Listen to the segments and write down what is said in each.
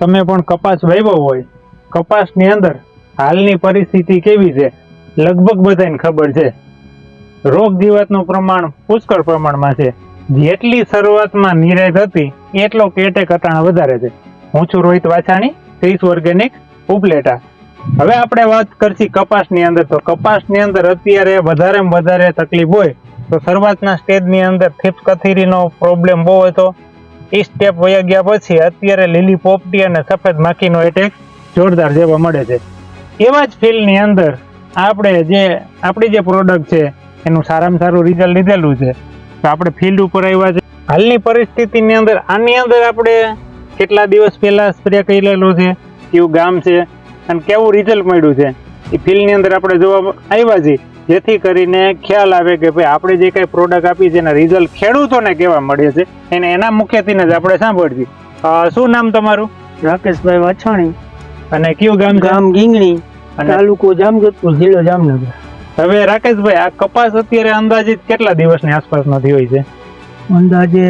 તમે પણ કપાસ વાવ્યો હોય. કપાસની અંદર હાલની પરિસ્થિતિ કેવી છે? લગભગ બધાને ખબર છે. રોગ જીવાતનું પ્રમાણ પુષ્કળ પ્રમાણમાં છે. જેટલી શરૂઆતમાં નિરાશ હતી, એટલો કેટેક કટાણ વધારે છે. હું છું રોહિત વાછાણી, ત્રીસ ઓર્ગેનિક ઉપલેટા. હવે આપણે વાત કરશી કપાસની અંદર. તો કપાસની અંદર અત્યારે વધારેમાં વધારે તકલીફ હોય, તો શરૂઆતના સ્ટેજની અંદર થીપ્સ કથીરીનો પ્રોબ્લેમ બહુ હતો. એ સ્ટેપ વયા ગયા પછી અત્યારે લીલી પોપટી અને સફેદ માખીનો એટેક જોરદાર જેવા મળે છે. એવા જ ફિલ્ડની અંદર આપણે જે, આપણી જે પ્રોડક્ટ છે, એનું સારામાં સારું રિઝલ્ટ લીધેલું છે. તો આપણે ફિલ્ડ ઉપર આવ્યા છે. હાલની પરિસ્થિતિની અંદર આની અંદર આપણે કેટલા દિવસ પહેલાં સ્પ્રે કરેલો છે કયું ગામ છે, અને કેવું રિઝલ્ટ મળ્યું છે. એ ફિલ્ડની અંદર આપણે જોવા આવ્યા છીએ. જેથી કરીને ખ્યાલ આવે કે ભાઈ આપણે જે કંઈ પ્રોડક્ટ આપી છે એના રિઝલ્ટ ખેડૂતોને કેવા મળે છે એને એના મુખ્યથી જ આપણે સાંભળીએ. શું નામ તમારું? રાકેશભાઈ વાછાણી. અને કયું ગામ ગામ ગીંગણી અને તાલુકો જામજોધપુર જિલ્લો જામનગર. હવે રાકેશભાઈ આ કપાસ અત્યારે અંદાજિત કેટલા દિવસની આસપાસનો થયો હોય છે? અંદાજે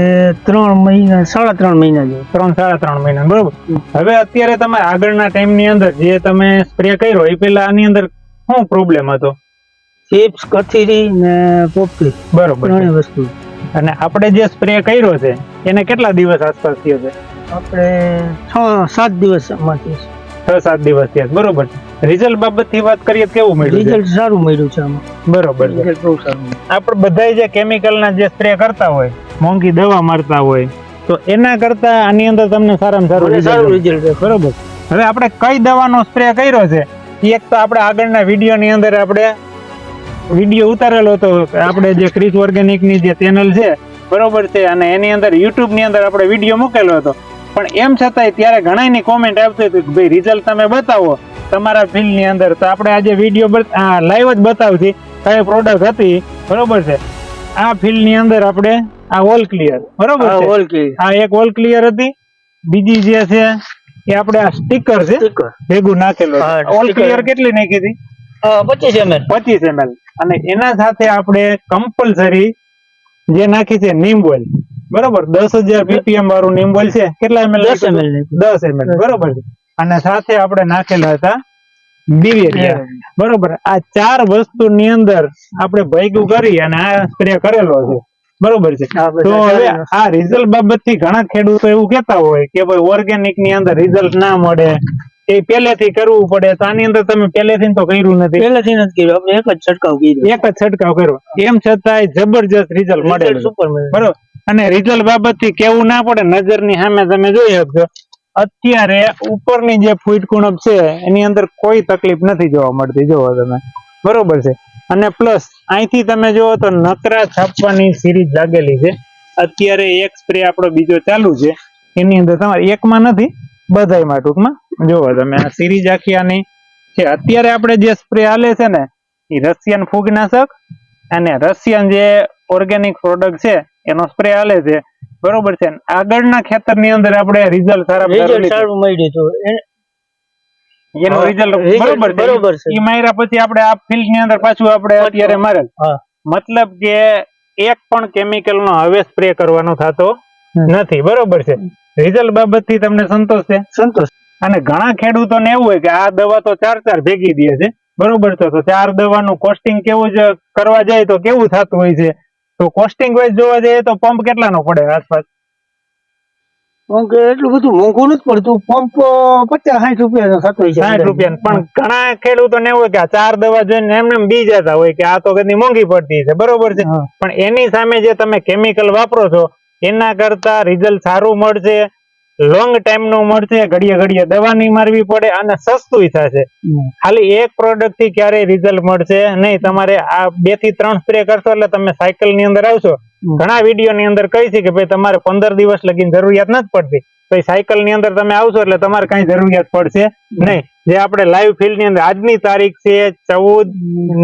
ત્રણ મહિના સાડા ત્રણ મહિના જેવું. ત્રણ સાડા ત્રણ મહિના બરોબર. હવે અત્યારે તમે આગળના ટાઈમની અંદર જે તમે સ્પ્રે કર્યો એ પેલા આની અંદર શું પ્રોબ્લેમ હતો? ચિપ્સ કથીરી ને પોપટી બરોબર ત્રણેય વસ્તુ. અને આપણે જે સ્પ્રે કર્યો છે એને કેટલા દિવસ આસપાસ થયો છે? આપણે છ સાત દિવસમાંથી છ સાત દિવસ થયા બરોબર રિઝલ્ટ બાબતથી વાત કરીએ તો કેવું મળ્યું રિઝલ્ટ સારું મળ્યું છે આમાં. બરોબર રિઝલ્ટ બહુ સારું આપણે બધા જે કેમિકલના જે સ્પ્રે કરતા હોય મોંઘી દવા મારતા હોય તો એના કરતા આની અંદર તમને સારામાં સારું સારું રિઝલ્ટ છે. બરોબર. હવે આપણે કઈ દવાનો સ્પ્રે કર્યો છે એક તો આપણે આગળના વિડીયોની અંદર આપણે વીડિયો ઉતારેલો હતો. આપણે જે ક્રિસ ઓર્ગેનિકની જે ચેનલ છે બરોબર છે અને એની અંદર યુટ્યુબની અંદર આપણે વીડિયો મૂકેલો હતો. પણ એમ છતાંય ત્યારે ઘણાની કોમેન્ટ આવતી હતી કે ભાઈ રિઝલ્ટ તમે બતાવો તમારા ફિલ્ડની અંદર. તો આપણે આજે વીડિયો લાઈવ જ બતાવતી. કઈ પ્રોડક્ટ હતી બરોબર છે. આ ફિલ્ડની અંદર આપણે આ ઓલ ક્લિયર બરોબર છે. ઓલ ક્લિયર આ એક ઓલ ક્લિયર હતી. બીજી જે છે એ આપણે આ સ્ટીકર છે ભેગું નાખેલું ઓલ ક્લિયર કેટલી નાખી હતી? પચીસ એમએલ પચીસ એમએલ અને એના સાથે આપણે કમ્પલસરી જે નાખી છે નીમ ઓઇલ બરોબર? દસ હજાર બીપીએમ વાળું નીમ ઓઇલ છે. કેટલા એમએલ દસ એમએલ દસ એમએલ બરોબર છે. અને સાથે આપણે નાખેલા હતા દિવેલિયા બરોબર? આ ચાર વસ્તુની અંદર આપણે ભેગું કરી અને આ સ્પ્રે કરેલો છે. બરોબર છે. તો આ હવે વસ્તુ. આ રિઝલ્ટ બાબતથી ઘણા ખેડૂતો એવું કહેતા હોય કે ભાઈ ઓર્ગેનિકની અંદર રિઝલ્ટ ના મળે. એ પહેલેથી કરવું પડે તો આની અંદર તમે પહેલેથી તો કર્યું નથી. પહેલેથી નથી કર્યું. આપણે એક જ છટકાવ કર્યો. એક જ છટકાવ કર્યો. એમ છતાંય જબરજસ્ત રિઝલ્ટ મળે સુપર બરોબર. અને રિઝલ્ટ બાબતથી કેવું ના પડે નજરની સામે તમે જોઈ શકશો. અત્યારે ઉપરની જે ફૂટ કુણપ છે એની અંદર કોઈ તકલીફ નથી જોવા મળતી. જોવો તમે. બરોબર છે. અને પ્લસ અહીંથી તમે જુઓ તો નકરા છાપવાની સિરીઝ લાગેલી છે. અત્યારે એક સ્પ્રે આપણો બીજો ચાલુ છે. એની અંદર તમારે એકમાં નથી બધાયમાં ટૂંકમાં. જોવો તમે આ સિરીઝ આખી આની છે. અત્યારે આપણે જે સ્પ્રે હાલે છે ને એ રશિયન ફૂગનાશક અને રશિયન જે ઓર્ગેનિક પ્રોડક્ટ છે એનો સ્પ્રે હાલે છે. બરોબર છે? આગળના ખેતરની અંદર આપણે રિઝલ્ટ સારા રિઝલ્ટ સારું મળ્યું હતું. એ- રિઝલ્ટ બરોબર છે? બરોબર છે. ઈ માર્યા પછી આપણે આ ફિલ્ડની અંદર પાછું આપણે અત્યારે મારેલ. મતલબ કે એક પણ કેમિકલ નો હવે સ્પ્રે કરવાનો થતો નથી. બરોબર છે? રિઝલ્ટ બાબતથી તમને સંતોષ છે? સંતોષ. અને ઘણા ખેડૂતોને એવું હોય કે આ દવા તો ચાર ચાર ભેગી દે છે. બરોબર છે? તો ચાર દવાનું કોસ્ટિંગ કેવું જ કરવા જાય તો કેવું થતું હોય છે? તો કોસ્ટિંગ વાઇઝ જોવા જઈએ તો પંપ કેટલાનો પડે આસપાસ? પંપ એટલું બધું મોંઘું નથી પડતું. પંપ પચાસ સાઠ રૂપિયા થતો હોય સાઠ રૂપિયા પણ ઘણા ખેડૂતોને એવું હોય કે આ ચાર દવા જોઈને એમને એમ બી જતા હોય કે આ તો કદી મોંઘી પડતી છે. બરોબર છે? પણ એની સામે જે તમે કેમિકલ વાપરો છો એના કરતા રિઝલ્ટ સારું મળશે. લોંગ ટાઈમનું મળશે ઘડીએ ઘડીએ દવા નહીં મારવી પડે અને સસ્તું થશે. ખાલી એક પ્રોડક્ટથી ક્યારેય રિઝલ્ટ મળશે નહીં. તમારે આ બેથી ત્રણ સ્પ્રે કરશો એટલે તમે સાયકલની અંદર આવશો. ઘણા વીડિયો ની અંદર કહી છે કે ભાઈ તમારે પંદર દિવસ લગીને જરૂરિયાત નથી પડતી. ભાઈ સાયકલની અંદર તમે આવશો એટલે તમારે કઈ જરૂરિયાત પડશે નહીં. જે આપણે લાઈવ ફિલ્ડની અંદર આજની તારીખ છે ચૌદ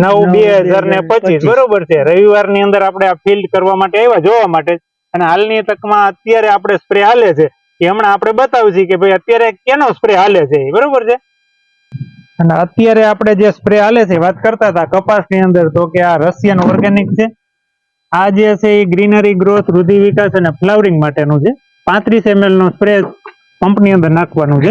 નવ બે હજાર ને પચીસ. બરોબર છે. રવિવારની અંદર આપણે આ ફિલ્ડ કરવા માટે આવ્યા જોવા માટે. અને હાલની તકમાં અત્યારે આપણે સ્પ્રે હાલે છે. એ હમણાં આપણે બતાવ્યું છે કે ભાઈ અત્યારે કેનો સ્પ્રે હાલે છે, બરોબર છે? અને અત્યારે આપણે જે સ્પ્રે હાલે છે, વાત કરતા હતા કપાસની અંદર, તો કે આ રશિયન ઓર્ગેનિક છે. આ જે છે એ ગ્રીનરી ગ્રોથ વૃદ્ધિ વિકાસ અને ફ્લાવરિંગ માટેનું છે. પાંત્રીસ એમએલ નો સ્પ્રે પંપની અંદર નાખવાનું છે.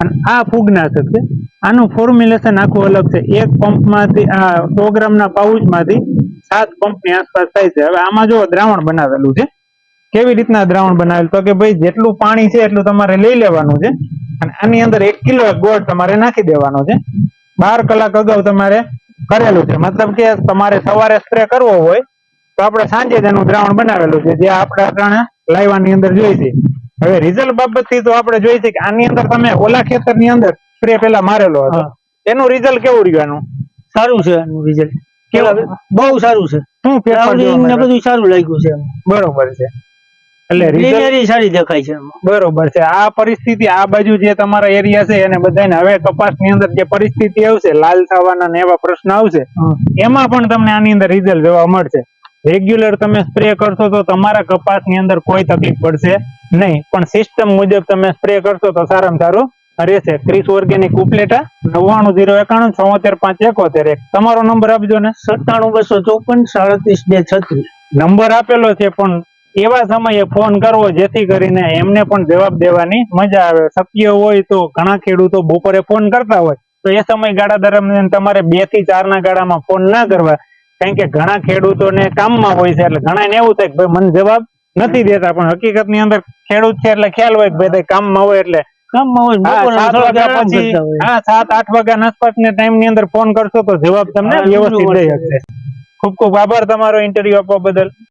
અને આ ફૂગનાશક છે. આનું ફોર્મ્યુલેશન આખું અલગ છે. એક પંપમાંથી આ સો ગ્રામના પાઉચમાંથી સાત પંપની આસપાસ થાય છે. હવે આમાં જો દ્રાવણ બનાવેલું છે કેવી રીતના દ્રાવણ બનાવેલું? તો કે ભાઈ જેટલું પાણી છે એટલું તમારે લઈ લેવાનું છે અને આની અંદર એક કિલો ગોળ તમારે નાખી દેવાનો છે. બાર કલાક અગાઉ તમારે કરેલું છે. મતલબ કે તમારે સવારે સ્પ્રે કરવો હોય તો આપણે સાંજે તેનું દ્રાવણ બનાવેલું છે જે આપણે આપણે લાવવાની અંદર જોઈ છે. હવે રિઝલ્ટ બાબતથી તો આપણે જોઈ છે કે આની અંદર તમે ઓલા ખેતરની અંદર સ્પ્રે પેલા મારેલો હતો. એનું રિઝલ્ટ કેવું રહ્યું એનું સારું છે એનું રિઝલ્ટ કેવું? બહુ સારું છે. શું? બધું સારું લાગ્યું છે બરોબર છે. એટલે ગ્રીનરી સારી દેખાય છે બરોબર છે. આ પરિસ્થિતિ આ બાજુ જે તમારા એરિયા છે એને બધાને હવે કપાસની અંદર જે પરિસ્થિતિ આવશે લાલ થવાના ને એવા પ્રશ્ન આવશે એમાં પણ તમને આની અંદર રિઝલ્ટ જોવા મળશે. રેગ્યુલર તમે સ્પ્રે કરશો તો તમારા કપાસની અંદર કોઈ તકલીફ પડશે નહીં. પણ સિસ્ટમ મુજબ તમે સ્પ્રે કરશો તો સારામાં સારું રહેશે. ત્રીસ ઓર્ગેનિક ઉપલેટા નવ્વાણું ઝીરો એકાણું ચોતેર પાંચ એકોતેર એક. તમારો નંબર આપજો ને. સત્તાણું બસો ચોપન સાડત્રીસ બે છત્રીસ. નંબર આપેલો છે પણ એવા સમયે ફોન કરવો જેથી કરીને એમને પણ જવાબ દેવાની મજા આવે. શક્ય હોય તો ઘણા ખેડૂતો બપોરે ફોન કરતા હોય. તો એ સમયગાળા દરમિયાન તમારે બેથી ચાર ના ગાળામાં ફોન ના કરવા. કારણ કે ઘણા ખેડૂતોને કામમાં હોય છે એટલે ઘણા એવું થાય કે ભાઈ મને જવાબ નથી દેતા. પણ હકીકતની અંદર ખેડૂત છે એટલે ખ્યાલ હોય કે ભાઈ કામમાં હોય એટલે. હા, સાત આઠ વાગ્યા આરામ ને હા સાત આઠ વાગ્યા આસપાસના ટાઈમની અંદર ફોન કરશો તો જવાબ તમને વ્યવસ્થિત દઈ શકશે. ખૂબ ખૂબ આભાર તમારો ઇન્ટરવ્યુ આપવા બદલ.